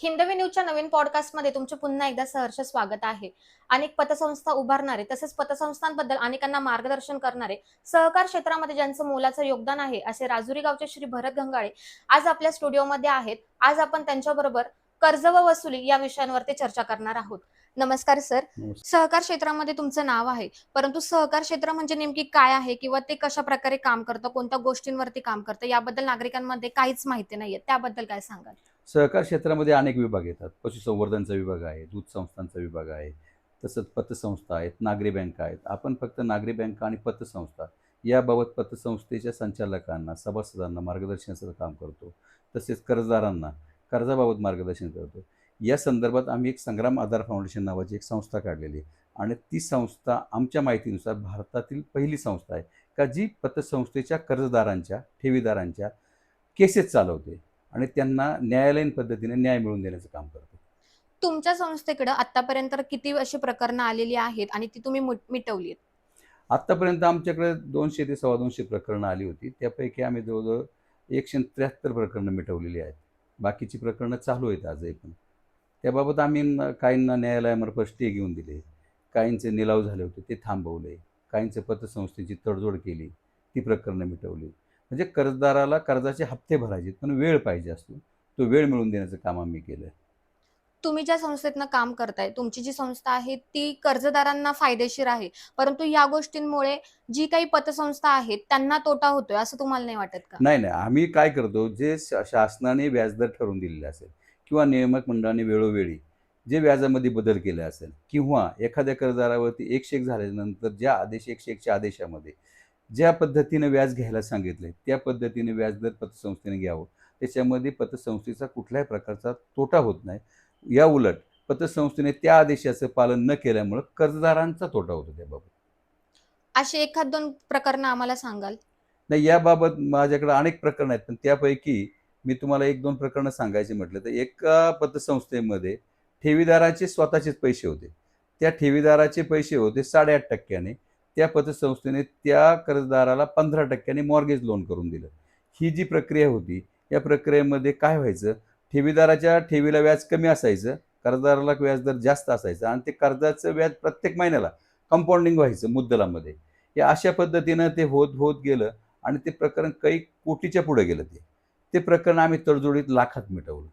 हिंदवी न्यूजच्या नवीन पॉडकास्टमध्ये तुमचे पुन्हा एकदा सहर्ष स्वागत आहे. अनेक पतसंस्था उभारणारे तसेच पतसंस्थांबद्दल अनेकांना मार्गदर्शन करणारे सहकार क्षेत्रामध्ये ज्यांचं मोलाचं योगदान आहे असे राजुरी गावचे श्री भरत गंगाळे आज आपल्या स्टुडिओमध्ये आहेत. आज आपण त्यांच्याबरोबर कर्ज व वसुली या विषयांवरती चर्चा करणार आहोत. नमस्कार सर. सहकार क्षेत्रामध्ये तुमचं नाव आहे परंतु सहकार क्षेत्र म्हणजे नेमकी काय आहे किंवा ते कशा प्रकारे काम करतं कोणत्या गोष्टींवरती काम करतं याबद्दल नागरिकांमध्ये काहीच माहिती नाहीये. त्याबद्दल काय सांगाल? सहकार क्षेत्रामध्ये अनेक विभाग येतात. पशुसंवर्धनचा विभाग आहे दूध संस्थांचा विभाग आहे तसंच पतसंस्था आहेत नागरी बँका आहेत. आपण फक्त नागरी बँका आणि पतसंस्था याबाबत पतसंस्थेच्या संचालकांना सभासदांना मार्गदर्शनाचं काम करतो. तसेच कर्जदारांना कर्जाबाबत मार्गदर्शन करतो. या संदर्भात आम्ही एक संग्राम आधार फाउंडेशन नावाची एक संस्था काढलेली आहे. आणि ती संस्था आमच्या माहितीनुसार भारतातील पहिली संस्था आहे का जी पतसंस्थेच्या कर्जदारांच्या ठेवीदारांच्या केसेस चालवते. आणि त्यांना न्यायालयीन पद्धतीने न्याय मिळवून देण्याचं काम करते तुमच्या संस्थेकडे आतापर्यंत किती अशी प्रकरणं आलेली आहेत आणि ती तुम्ही मुट- मिटवली आहेत आत्तापर्यंत आमच्याकडे दोनशे ते सव्वा दोनशे प्रकरणं आली होती. त्यापैकी आम्ही जवळजवळ एकशे त्र्याहत्तर प्रकरणं मिटवलेली आहेत. बाकीची प्रकरणं चालू आहेत आजही पण. त्याबाबत आम्ही काहींना न्यायालयामार्फत स्टे घेऊन दिले. काहींचे निलाव झाले होते ते थांबवले. काहींचे पतसंस्थेची तडजोड केली. ती प्रकरणं मिटवली. म्हणजे कर्जदाराला कर्जाचे हप्ते भरायचे पण वेळ पाहिजे असतो. तो वेळ मिळवून देण्याचं काम आम्ही केलं तुम्ही ज्या संस्थेतनं काम करताय तुमची जी संस्था आहे ती कर्जदारांना फायदेशीर आहे. परंतु या गोष्टींमुळे जी काही पतसंस्था आहेत त्यांना तोटा होतोय असं तुम्हाला नाही वाटत का? नाही नाही. आम्ही काय करतो जे शासनाने व्याजदर ठरवून दिलेले असेल किंवा नियामक मंडळाने वेळोवेळी जे व्याजामध्ये बदल केले असेल किंवा एखाद्या कर्जदारावरती एकशे एक झाल्यानंतर ज्या आदेश एकशे एकच्या आदेशामध्ये ज्या पद्धतीने व्याज घ्यायला सांगितले त्या पद्धतीने व्याजदर पतसंस्थेने घ्यावं. त्याच्यामध्ये पतसंस्थेचा कुठल्याही प्रकारचा तोटा होत नाही. या उलट पतसंस्थेने त्या आदेशाचं पालन न केल्यामुळं कर्जदारांचा तोटा होतो त्याबाबत. अशी एखाद दोन प्रकरणं आम्हाला सांगाल? नाही याबाबत माझ्याकडे अनेक प्रकरणं आहेत पण त्यापैकी मी तुम्हाला एक दोन प्रकरणं सांगायचे म्हटलं तर एका पतसंस्थेमध्ये ठेवीदाराचे स्वतःचेच पैसे होते. त्या ठेवीदाराचे पैसे होते साडेआठ टक्क्याने. त्या पतसंस्थेने त्या कर्जदाराला पंधरा टक्क्याने मॉर्गेज लोन करून दिलं. ही जी प्रक्रिया होती या प्रक्रियेमध्ये काय व्हायचं? ठेवीदाराच्या ठेवीला व्याज कमी असायचं कर्जदाराला व्याजदर जास्त असायचं आणि ते कर्जाचं व्याज प्रत्येक महिन्याला कंपाऊंडिंग व्हायचं मुद्दलामध्ये. या अशा पद्धतीनं ते होत होत गेलं आणि ते प्रकरण काही कोटीच्या पुढे गेलं ते. ते प्रकरण आम्ही तडजोडीत लाखात मिटवलं.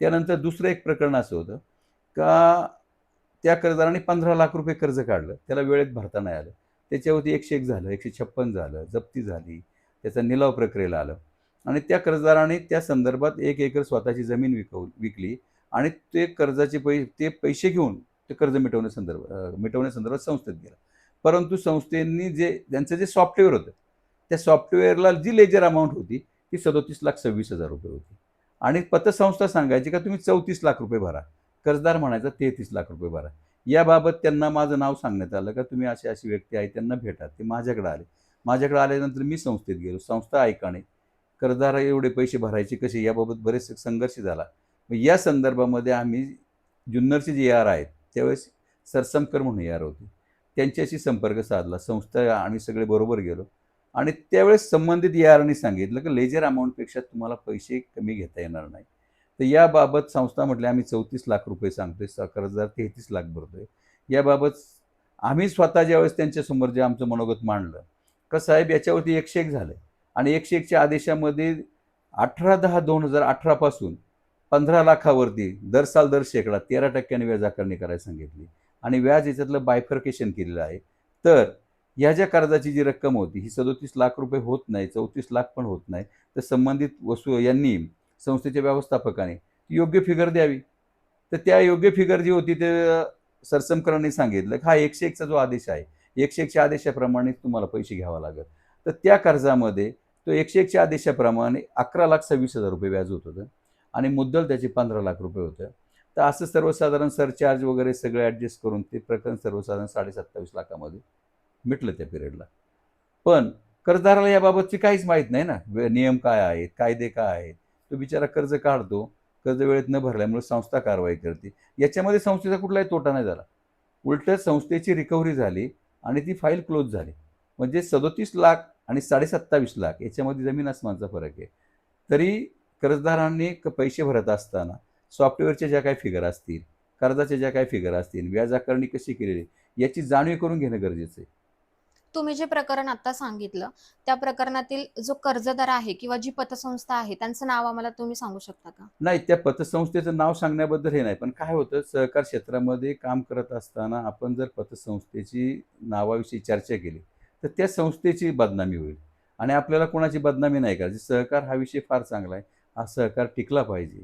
त्यानंतर दुसरं एक प्रकरण असं होतं का त्या कर्जदाराने पंधरा लाख रुपये कर्ज काढलं त्याला वेळेत भरता नाही आलं. त्याच्यावरती एकशे एक झालं एकशे छप्पन झालं जप्ती झाली त्याचा निलाव प्रक्रियेला आलं. आणि त्या कर्जदाराने त्या संदर्भात एक एकर स्वतःची जमीन विकव विकली आणि ते कर्जाचे पै ते पैसे घेऊन ते कर्ज मिटवण्यासंदर्भ मिटवण्यासंदर्भात संस्थेत गेला. परंतु संस्थेनी जे त्यांचं जे सॉफ्टवेअर होतं त्या सॉफ्टवेअरला जी लेजर अमाऊंट होती ती सदोतीस लाख सव्वीस हजार रुपये होती. आणि पतसंस्था सांगायची का तुम्ही चौतीस लाख रुपये भरा. कर्जदार म्हणायचा तेहतीस लाख रुपये भरा. याबाबत त्यांना माझं नाव सांगण्यात आलं का तुम्ही अशी अशी व्यक्ती आहे त्यांना भेटा ते माझ्याकडे आले. माझ्याकडे आल्यानंतर मी संस्थेत गेलो. संस्था ऐकाणे कर्जदार एवढे पैसे भरायचे कसे? याबाबत बरेच संघर्ष झाला. मग या संदर्भामध्ये आम्ही जुन्नरचे जे आर आहेत त्यावेळेस सरसमकर म्हणून यार होते. त्यांच्याशी संपर्क साधला. संस्था आम्ही सगळे बरोबर गेलो. आणि त्यावेळेस संबंधित यारांनी सांगितलं की लेजर अमाऊंटपेक्षा तुम्हाला पैसे कमी घेता येणार नाही. तर याबाबत संस्था म्हटल्या आम्ही चौतीस लाख रुपये सांगतोय स- हजार तेहतीस लाख भरतोय. याबाबत आम्ही स्वतः ज्यावेळेस त्यांच्यासमोर जे आमचं मनोगत मांडलं का साहेब याच्यावरती एकशे एक झालं आणि एकशे एकच्या आदेशामध्ये अठरा दहा दोन हजार अठरापासून पंधरा लाखावरती दर साल दर शेकडा तेरा टक्क्याने व्याज आकारणी करायला सांगितली. आणि व्याज याच्यातलं बायफर्केशन केलेलं आहे. तर ह्या ज्या कर्जाची जी रक्कम होती ही सदोतीस लाख रुपये होत नाही चौतीस लाख पण होत नाही. तर संबंधित वस्तू यांनी संस्थेच्या व्यवस्थापकाने. योग्य फिगर द्यावी. तर त्या योग्य फिगर जी होती ते सरसमकरांनी सांगितलं की हा एकशे एकचा जो आदेश आहे एकशे एकच्या आदेशाप्रमाणे तुम्हाला पैसे घ्यावा लागत तर त्या कर्जामध्ये तो एकशे एकच्या आदेशाप्रमाणे अकरा लाख सव्वीस हजार रुपये व्याज होत होतं आणि मुद्दल त्याचे पंधरा लाख रुपये होतं. तर असं सर्वसाधारण सरचार्ज वगैरे सगळं ॲडजस्ट करून ते प्रकरण सर्वसाधारण साडेसत्तावीस लाखामध्ये मिटलं त्या पिरियडला पण कर्जदाराला याबाबतची काहीच माहीत नाही ना. नियम काय आहेत कायदे काय आहेत तो बिचारा कर्ज काढतो कर्ज वेळेत न भरल्यामुळे संस्था कारवाई करते. याच्यामध्ये संस्थेचा कुठलाही तोटा नाही झाला. उलट संस्थेची रिकव्हरी झाली आणि ती फाईल क्लोज झाली. म्हणजे सदोतीस लाख आणि साडेसत्तावीस लाख याच्यामध्ये जमीन आसमानचा फरक आहे. तरी कर्जदारांनी क- पैसे भरत असताना सॉफ्टवेअरच्या ज्या काही फिगर असतील कर्जाच्या ज्या काही फिगर असतील व्याज आकारणी कशी केलेली याची जाणीव करून घेणं गरजेचं आहे. तुम्ही जे प्रकरण आता सांगितलं त्या प्रकरणातील जो कर्जदार आहे किंवा जी पतसंस्था आहे त्यांचं नाव आम्हाला तुम्ही सांगू शकता का? नाही त्या पतसंस्थेचं नाव सांगण्याबद्दल हे नाही पण काय होतं सहकार क्षेत्रामध्ये काम करत असताना आपण जर पतसंस्थेची नावाविषयी चर्चा केली तर त्या संस्थेची बदनामी होईल. आणि आपल्याला कोणाची बदनामी नाही करायची. सहकार हा विषय फार चांगला आहे. हा सहकार टिकला पाहिजे.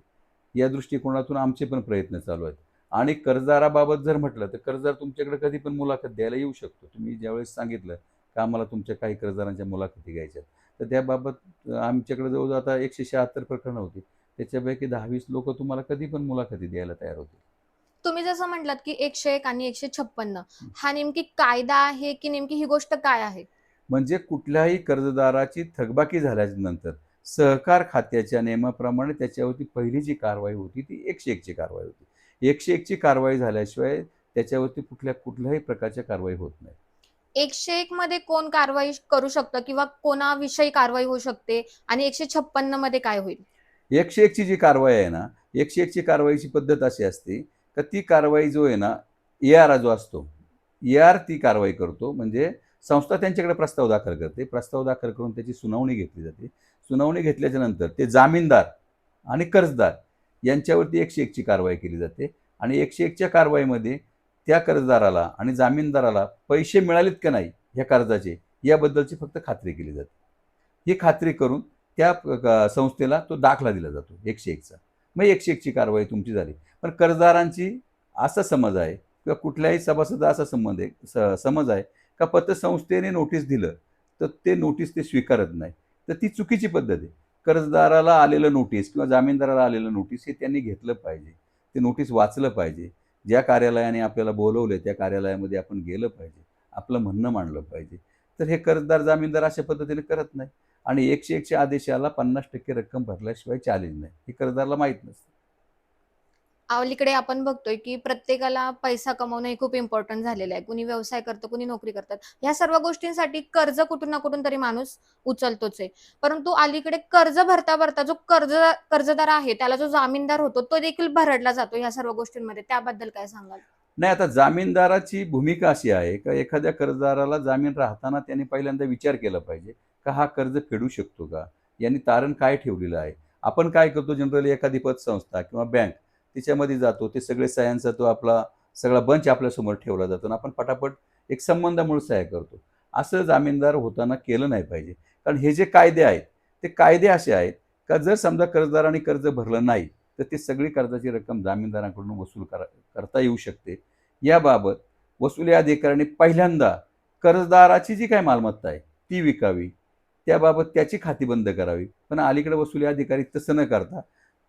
या दृष्टिकोनातून आमचे पण प्रयत्न चालू आहेत. आणि कर्जदाराबाबत जर म्हटलं तर कर्जदार तुमच्याकडे कधी पण मुलाखत द्यायला येऊ शकतो. तुम्ही ज्यावेळेस सांगितलं का आम्हाला तुमच्या काही कर्जदारांच्या मुलाखती घ्यायच्या तर त्याबाबत आमच्याकडे जवळजवळ आता एकशे शहात्तर प्रकरणं होती. त्याच्यापैकी दहावीस लोक तुम्हाला कधी पण मुलाखती द्यायला तयार होतील. तुम्ही जसं म्हटलात की एकशे एक आणि एकशे छप्पन्न. हा नेमकी कायदा आहे की नेमकी ही गोष्ट काय आहे? म्हणजे कुठल्याही कर्जदाराची थकबाकी झाल्यानंतर सहकार खात्याच्या नियमाप्रमाणे त्याच्यावरती पहिली जी कारवाई होती ती एकशे एकची कारवाई होती. एकशे एकची कारवाई झाल्याशिवाय त्याच्यावरती कुठल्या कुठल्याही प्रकारच्या कारवाई होत नाही. एकशे एक मध्ये कोण कारवाई करू शकतं किंवा कोणाविषयी कारवाई होऊ शकते? आणि एकशे छप्पन्नमध्ये काय होईल? एकशे एकची जी कारवाई आहे ना एकशे एकची कारवाईची पद्धत अशी असते का ती कारवाई जो आहे ना ए आर जो असतो ए आर ती कारवाई करतो. म्हणजे संस्था त्यांच्याकडे प्रस्ताव दाखल करते. प्रस्ताव दाखल करून त्याची सुनावणी घेतली जाते. सुनावणी घेतल्याच्या नंतर ते जामीनदार आणि कर्जदार यांच्यावरती एकशे एकची कारवाई केली जाते. आणि एकशे एकच्या कारवाईमध्ये त्या कर्जदाराला आणि जामीनदाराला पैसे मिळालेत का नाही ह्या कर्जाचे याबद्दलची फक्त खात्री केली जाते. ही खात्री करून त्या संस्थेला तो दाखला दिला जातो एकशे एकचा. मग एकशे एकची कारवाई तुमची झाली. पण कर्जदारांची असा समज आहे किंवा कुठल्याही सभासदा असा संबंध आहे स- समज आहे का पतसंस्थेने नोटीस दिलं तर ते नोटीस ते स्वीकारत नाही. तर ती चुकीची पद्धत आहे. कर्जदाराला आलेलं नोटीस किंवा जामीनदाराला आलेलं नोटीस हे त्यांनी घेतलं पाहिजे. ते नोटीस वाचलं पाहिजे. ज्या कार्यालयाने आपल्याला बोलवलं त्या कार्यालयामध्ये आपण गेलं पाहिजे. आपलं म्हणणं मांडलं पाहिजे. तर हे कर्जदार जामीनदार अशा पद्धतीने करत नाही आणि एकशे एकशे आदेशाला पन्नास टक्के रक्कम भरल्याशिवाय चॅलेंज नाही. हे कर्जदाराला माहीत नसतं. अलीकडे आपण बघतोय की प्रत्येकाला पैसा कमवणं हे खूप इम्पॉर्टंट झालेलं आहे. कुणी व्यवसाय करतं कुणी नोकरी करतात. ह्या सर्व गोष्टींसाठी कर्ज कुठून ना कुठून तरी माणूस उचलतोच आहे. परंतु अलीकडे कर्ज भरता भरता जो कर्ज कर्जदार आहे त्याला जो जामीनदार होतो तो देखील भरडला जातो ह्या सर्व गोष्टींमध्ये. त्याबद्दल काय सांगाल? नाही आता जामीनदाराची भूमिका अशी आहे का एखाद्या कर्जदाराला जामीन राहताना त्याने पहिल्यांदा विचार केला पाहिजे का हा कर्ज फेडू शकतो का? यांनी तारण काय ठेवलेलं आहे? आपण काय करतो जनरली एखादी पतसंस्था किंवा बँक तिच्यामध्ये जातो ते सगळे सह्यांचा तो आपला सगळा बंच आपल्यासमोर ठेवला जातो आणि आपण पटापट एक संबंधामुळे सह्या करतो. असं जामीनदार होताना केलं नाही पाहिजे. कारण हे जे कायदे आहेत ते कायदे असे आहेत का जर समजा कर्जदाराने कर्ज भरलं नाही तर ती सगळी कर्जाची रक्कम जामीनदारांकडून वसूल करा करता येऊ शकते. याबाबत वसुली अधिकाऱ्याने पहिल्यांदा कर्जदाराची जी काय मालमत्ता आहे ती विकावी. त्याबाबत त्याची खाती बंद करावी. पण अलीकडे वसुली अधिकारी तसं न करता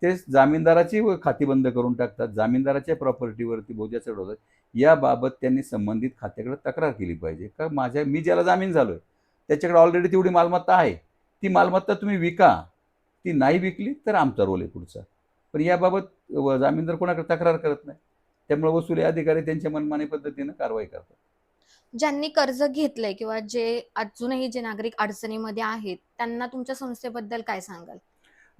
ते जामीनदाराची खाती बंद करून टाकतात जामीनदाराच्या प्रॉपर्टीवरती बोजा चढवतात. याबाबत त्यांनी संबंधित खात्याकडे तक्रार केली पाहिजे. का माझ्या मी ज्याला जामीन झालोय त्याच्याकडे ऑलरेडी तेवढी मालमत्ता आहे. ती मालमत्ता तुम्ही विका. ती नाही विकली तर आमचा रोल आहे पुढचा. पण याबाबत जामीनदार कोणाकडे तक्रार करत नाही. त्यामुळे वसुली अधिकारी त्यांच्या मनमानी पद्धतीनं कारवाई करतात. ज्यांनी कर्ज घेतलंय किंवा जे अजूनही जे नागरिक अडचणीमध्ये आहेत त्यांना तुमच्या संस्थेबद्दल काय सांगाल?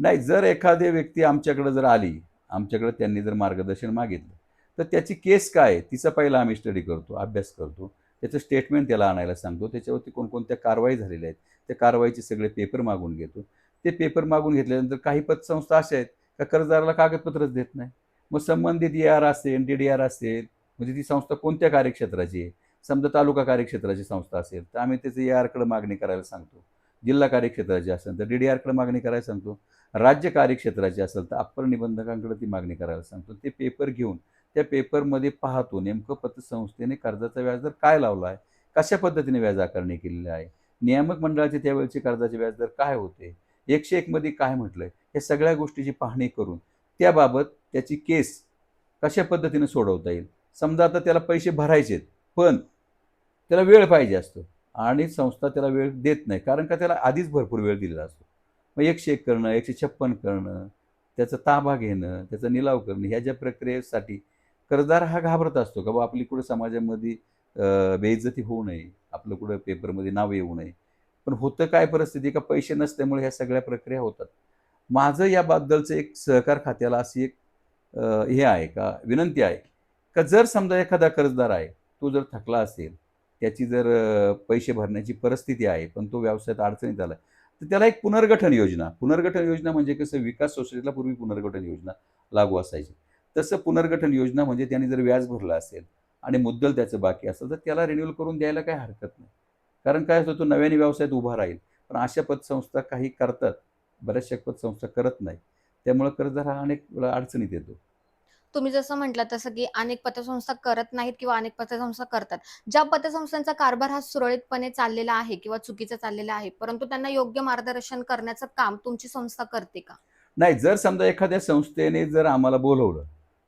नाही जर एखादी व्यक्ती आमच्याकडे जर आली आमच्याकडे त्यांनी जर मार्गदर्शन मागितलं तर त्याची केस काय आहे? तिचा पहिला आम्ही स्टडी करतो अभ्यास करतो. त्याचं स्टेटमेंट त्याला आणायला सांगतो. त्याच्यावरती कोणकोणत्या कारवाई झालेल्या आहेत? त्या कारवाईचे सगळे पेपर मागून घेतो. ते पेपर मागून घेतल्यानंतर काही पतसंस्था अशा आहेत का कर्जदाराला कागदपत्रच देत नाही? मग संबंधित ए आर असेल डी डी आर असेल म्हणजे ती संस्था कोणत्या कार्यक्षेत्राची आहे? समजा तालुका कार्यक्षेत्राची संस्था असेल तर आम्ही त्याचं ए आरकडे मागणी करायला सांगतो. जिल्हा कार्यक्षेत्राची असेल तर डी डी आरकडे मागणी करायला सांगतो. राज्य कार्यक्षेत्राची असेल तर अप्पर निबंधकांकडे ती मागणी करायला सांगतो. ते पेपर घेऊन त्या पेपरमध्ये पाहतो नेमकं पतसंस्थेने कर्जाचा व्याजदर काय लावला आहे? कशा पद्धतीने व्याज आकारणी केलेली आहे? नियामक मंडळाचे त्यावेळेचे कर्जाचे व्याजदर काय होते? एकशे एकमध्ये काय म्हटलंय? या सगळ्या गोष्टीची पाहणी करून त्याबाबत त्याची केस कशा पद्धतीने सोडवता येईल? समजा आता त्याला पैसे भरायचेत पण त्याला वेळ पाहिजे असतो आणि संस्था त्याला वेळ देत नाही कारण का त्याला आधीच भरपूर वेळ दिलेला असतो. मग एकशे एक करणं एकशे छप्पन करणं त्याचा ताबा घेणं त्याचा निलाव करणं ह्या ज्या प्रक्रियेसाठी कर्जदार हा घाबरत असतो का बा आपली कुठं समाजामध्ये बेइज्जती होऊ नये आपलं कुठं पेपरमध्ये नाव येऊ नये. पण होतं काय परिस्थिती का पैसे नसल्यामुळे ह्या सगळ्या प्रक्रिया होतात. माझं याबद्दलचं एक सहकार खात्याला अशी एक हे आहे का विनंती आहे का जर समजा एखादा कर्जदार आहे तो जर थकला असेल त्याची जर पैसे भरण्याची परिस्थिती आहे पण तो व्यवसायात अडचणीत आला तर त्याला एक पुनर्गठन योजना पुनर्गठन योजना म्हणजे कसं विकास सोसायटीला पूर्वी पुनर्गठन योजना लागू असायची. तसं पुनर्गठन योजना म्हणजे त्यांनी जर व्याज भरलं असेल आणि मुद्दल त्याचं बाकी असेल तर त्याला रिन्युअल करून द्यायला काही हरकत नाही. कारण काय होतं तो नव्याने व्यवसायात उभा राहील. पण अशा पतसंस्था काही करतात बऱ्याचशा पतसंस्था करत नाही. त्यामुळं कर्जदार हा अनेक वेळा अडचणीत येतो. तुम्ही जसं म्हटलं तसं की अनेक पतसंस्था करत नाहीत किंवा अनेक पतसंस्था करतात. ज्या पतसंस्थांचा कारभार हा सुरळीतपणे चाललेला आहे किंवा चुकीचा चाललेला आहे परंतु त्यांना योग्य मार्गदर्शन करण्याचं काम तुमची संस्था करते का? नाही जर समजा एखाद्या संस्थेने जर आम्हाला बोलवलं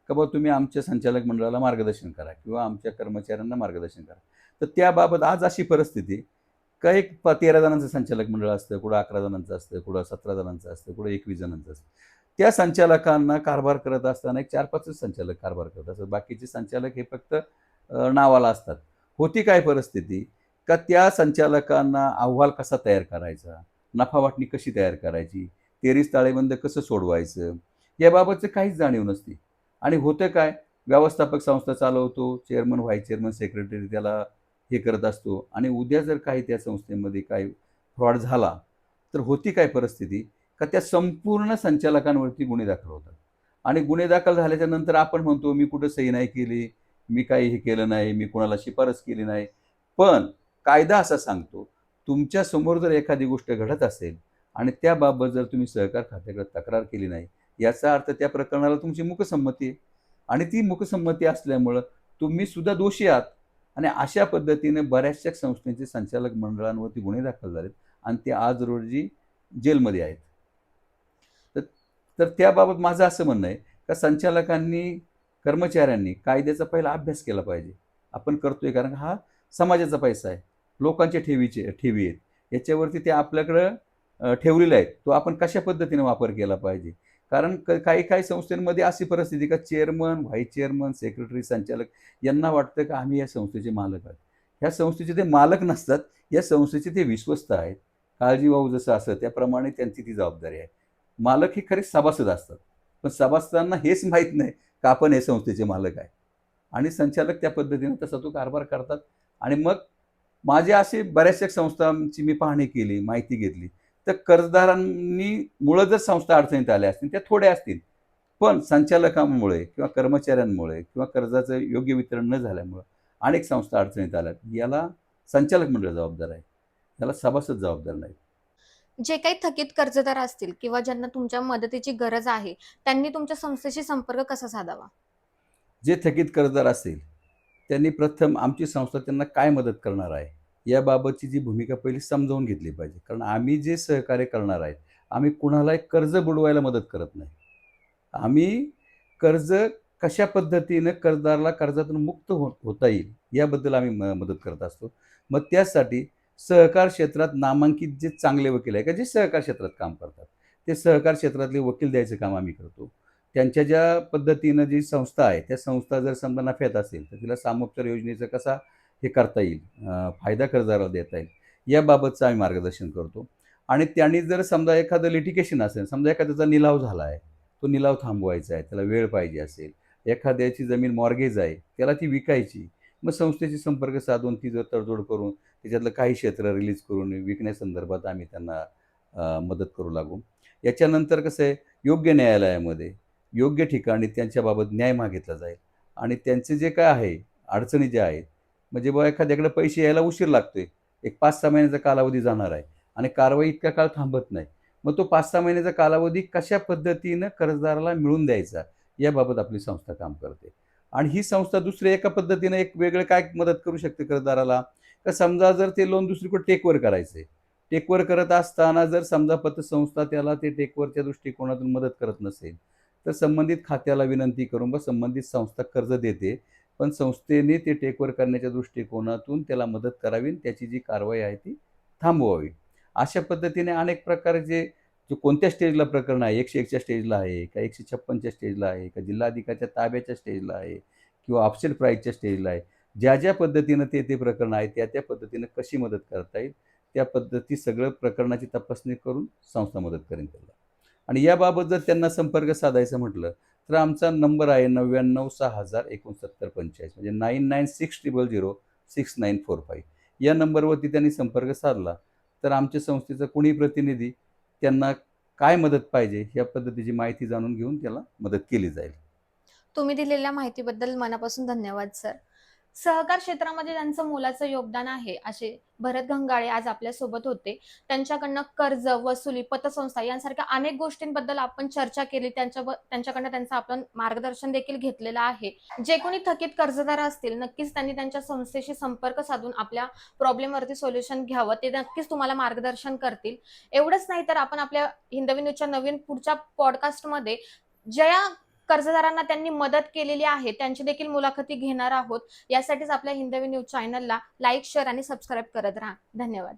का बाबा तुम्ही आमच्या संचालक मंडळाला मार्गदर्शन करा किंवा आमच्या कर्मचाऱ्यांना मार्गदर्शन करा तर त्याबाबत आज अशी परिस्थिती का एक तेरा जणांचं संचालक मंडळ असतं कुठं अकरा जणांचं असतं कुठं सतरा जणांचं असतं कुठं एकवीस जणांचं असतं. त्या संचालकांना कारभार करत असताना एक चार पाचच संचालक कारभार करत असतात. बाकीचे संचालक हे फक्त नावाला असतात. होती काय परिस्थिती? का त्या संचालकांना अहवाल कसा तयार करायचा? नफा वाटणी कशी तयार करायची? तेरीस ताळेबंद कसं सोडवायचं? याबाबतचं काहीच जाणीव नसते. आणि होतं काय? व्यवस्थापक संस्था चालवतो चेअरमन व्हाईस चेअरमन सेक्रेटरी त्याला हे करत असतो. आणि उद्या जर काही त्या संस्थेमध्ये काही फ्रॉड झाला तर होती काय परिस्थिती? का त्या संपूर्ण संचालकांवरती गुन्हे दाखल होतात. आणि गुन्हे दाखल झाल्याच्यानंतर आपण म्हणतो मी कुठं सही नाही केली मी काही हे केलं नाही मी कोणाला शिफारस केली नाही. पण कायदा असा सांगतो तुमच्यासमोर जर एखादी गोष्ट घडत असेल आणि त्याबाबत जर तुम्ही सहकार खात्याकडे तक्रार केली नाही याचा अर्थ त्या प्रकरणाला तुमची मुखसंमती आहे. आणि ती मुखसंमती असल्यामुळं तुम्ही सुद्धा दोषी आहात. आणि अशा पद्धतीने बऱ्याचशा संस्थेचे संचालक मंडळांवरती गुन्हे दाखल झालेत आणि ते आज रोजी जेलमध्ये आहेत. तर त्याबाबत माझं असं म्हणणं आहे का संचालकांनी कर्मचाऱ्यांनी कायद्याचा पहिला अभ्यास केला पाहिजे. आपण करतोय कारण हा समाजाचा पैसा आहे. लोकांच्या ठेवीचे ठेवी आहेत. याच्यावरती ते आपल्याकडं अ, ठेवलेला आहे तो आपण कशा पद्धतीने वापर केला पाहिजे? कारण क- काही काही संस्थांमध्ये अशी परिस्थिती का चेअरमन व्हाईस चेअरमन सेक्रेटरी संचालक यांना वाटतं का आम्ही या संस्थेचे मालक आहोत? ह्या संस्थेचे ते मालक नसतात. या संस्थेचे ते विश्वस्त आहेत. काळजीभाऊ जसं असं त्याप्रमाणे त्यांची ती जबाबदारी आहे. मालक हे खरे सभासद असतात. पण सभासदांना हेच माहीत नाही का आपण हे संस्थेचे मालक आहे. आणि संचालक त्या पद्धतीने तसा तो कारभार करतात. आणि मग माझे असे बऱ्याचशा संस्थांची मी पाहणी केली माहिती घेतली. तर कर्जदारांनी मुळं जर संस्था अडचणीत आल्या असतील त्या थोड्या असतील. पण संचालकांमुळे किंवा कर्मचाऱ्यांमुळे किंवा कर्जाचं योग्य वितरण न झाल्यामुळं अनेक संस्था अडचणीत आल्यात. याला संचालक मंडळ जबाबदार आहे. याला सभासद जबाबदार नाही जे काही थकीत कर्जदार असतील किंवा ज्यांना तुमच्या मदतीची गरज आहे त्यांनी तुमच्या संस्थेशी संपर्क कसा साधावा? जे थकीत कर्जदार असतील त्यांनी प्रथम आमची संस्था त्यांना काय मदत करणार आहे याबाबतची जी भूमिका पहिली समजावून घेतली पाहिजे. कारण आम्ही जे सहकार्य करणार आहेत आम्ही कुणालाही कर्ज बुडवायला मदत करत नाही. आम्ही कर्ज कशा पद्धतीनं कर्जदाराला कर्जातून मुक्त हो होता येईल याबद्दल आम्ही म मदत करत असतो. मग त्यासाठी सहकार क्षेत्रात नामांकित जे चांगले वकील आहे का जे सहकार क्षेत्रात काम करतात ते सहकार क्षेत्रातले वकील द्यायचं काम आम्ही करतो. त्यांच्या ज्या पद्धतीनं जी संस्था आहे त्या संस्था जर समजा नफ्यात असेल तर तिला सामोपचार योजनेचं कसा हे करता येईल फायदा कर्जदाराला देता येईल याबाबतचं आम्ही मार्गदर्शन करतो. आणि त्यांनी जर समजा एखादं लिटिकेशन असेल समजा एखाद्याचा निलाव झाला आहे तो निलाव थांबवायचा आहे त्याला वेळ पाहिजे असेल एखाद्याची जमीन मॉर्गेज आहे त्याला ती विकायची मग संस्थेशी संपर्क साधून ती जर तडजोड करून त्याच्यातलं काही क्षेत्र रिलीज करून विकण्यासंदर्भात आम्ही त्यांना मदत करू लागू. याच्यानंतर कसं आहे योग्य न्यायालयामध्ये योग्य ठिकाणी त्यांच्याबाबत न्याय मागितला जाईल. आणि त्यांचे जे काय आहे अडचणी ज्या आहेत म्हणजे बाबा एखाद्याकडे पैसे यायला उशीर लागतोय. एक पाच सहा महिन्याचा कालावधी जाणार आहे आणि कारवाई इतका काळ थांबत नाही. मग तो पाच सहा महिन्याचा कालावधी कशा पद्धतीनं कर्जदाराला मिळून द्यायचा याबाबत आपली संस्था काम करते. आणि ही संस्था दुसऱ्या एका पद्धतीने एक वेगळं काय मदत करू शकते कर्जदाराला? का समजा जर ते लोन दुसरीकडे टेकवर करायचं आहे टेकवर करत असताना जर समजा पतसंस्था त्याला ते टेकवरच्या दृष्टिकोनातून मदत करत नसेल तर संबंधित खात्याला विनंती करून व संबंधित संस्था कर्ज देते पण संस्थेने ते टेकवर करण्याच्या दृष्टिकोनातून त्याला मदत करावी आणि त्याची जी कारवाई आहे ती थांबवावी. अशा पद्धतीने अनेक प्रकारचे जो कोणत्या स्टेजला प्रकरण आहे? एकशे एकच्या स्टेजला आहे का एकशे छप्पनच्या स्टेजला आहे का जिल्हाधिकाच्या ताब्याच्या स्टेजला आहे किंवा ऑप्शन प्राईजच्या स्टेजला आहे? ज्या ज्या पद्धतीनं ते ते प्रकरण आहे त्या त्या पद्धतीनं कशी मदत करता येईल? त्या पद्धती सगळं प्रकरणाची तपासणी करून संस्था मदत करेन त्याला आणि याबाबत जर त्यांना संपर्क साधायचं म्हटलं तर आमचा नंबर आहे नव्याण्णव सहा हजार एकोणसत्तर पंचेचाळीस म्हणजे nine nine six triple zero six nine four five. या नंबरवरती त्यांनी संपर्क साधला तर आमच्या संस्थेचा कुणी प्रतिनिधी त्यांना काय मदत पाहिजे या पद्धतीची माहिती जाणून घेऊन त्याला मदत केली जाईल. तुम्ही दिलेल्या माहितीबद्दल मनापासून धन्यवाद सर. सहकार क्षेत्रामध्ये त्यांचं मोलाचं योगदान आहे असे भरत गंगाळे आज आपल्यासोबत होते. त्यांच्याकडनं कर्ज वसुली पतसंस्था यांसारख्या अनेक गोष्टींबद्दल आपण चर्चा केली. त्यांच्या त्यांच्याकडनं त्यांचं आपण मार्गदर्शन देखील घेतलेलं आहे. जे कोणी थकीत कर्जदार असतील नक्कीच त्यांनी त्यांच्या संस्थेशी संपर्क साधून आपल्या प्रॉब्लेमवरती सोल्युशन घ्यावं. ते नक्कीच तुम्हाला मार्गदर्शन करतील. एवढंच नाही तर आपण आपल्या हिंदवी न्यूजच्या नवीन पुढच्या पॉडकास्टमध्ये ज्या कर्जदारांना त्यांनी मदत केलेली आहे त्यांची देखील मुलाखती घेणार आहोत. यासाठीच आपल्या हिंदवी न्यूज चॅनलला लाईक शेअर आणि सबस्क्राईब करत राहा. धन्यवाद.